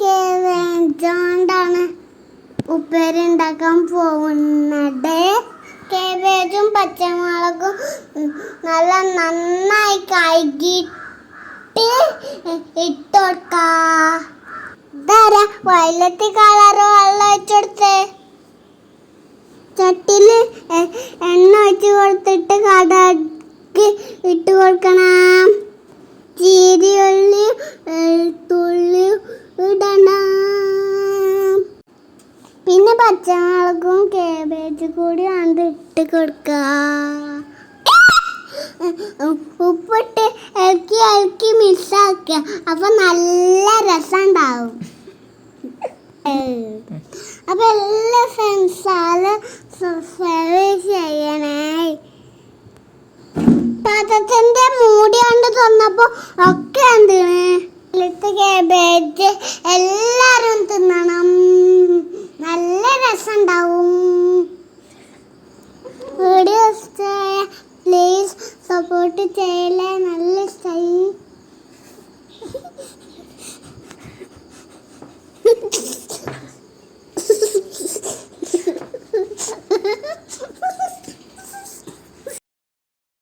കേബേജോണ്ടാണ് ഉപ്പേരി ഉണ്ടാക്കാൻ പോകുന്നത്? കേബേജും പച്ചമുളകും നല്ല നന്നായി കഴുകിയിട്ട് ഇട്ട് കൊടുക്ക. ഇതാരാ? വയലത്തി കളറ് വെള്ളം വെച്ചെടുത്ത് ചട്ടിൽ എണ്ണ ഒഴിച്ച് കൊടുത്തിട്ട് കടക്ക് ഇട്ട് കൊടുക്കണം. ചീരിയുള്ളി തുള്ളി ഇടണം. പിന്നെ പച്ചമുളകും കേബേജ് കൂടി അത് ഇട്ട് കൊടുക്ക. ഉപ്പിട്ട് ഇളക്കി ഇളക്കി മിക്സാക്കുക അപ്പൊ നല്ല രസം ഉണ്ടാവും. അപ്പൊ എല്ലാ ഫ്രണ്ട്സാലും വെളുത്ത എല്ലാവരും തിന്നണം. നല്ല രസമുണ്ടാവും. Video please support ചെയ്യല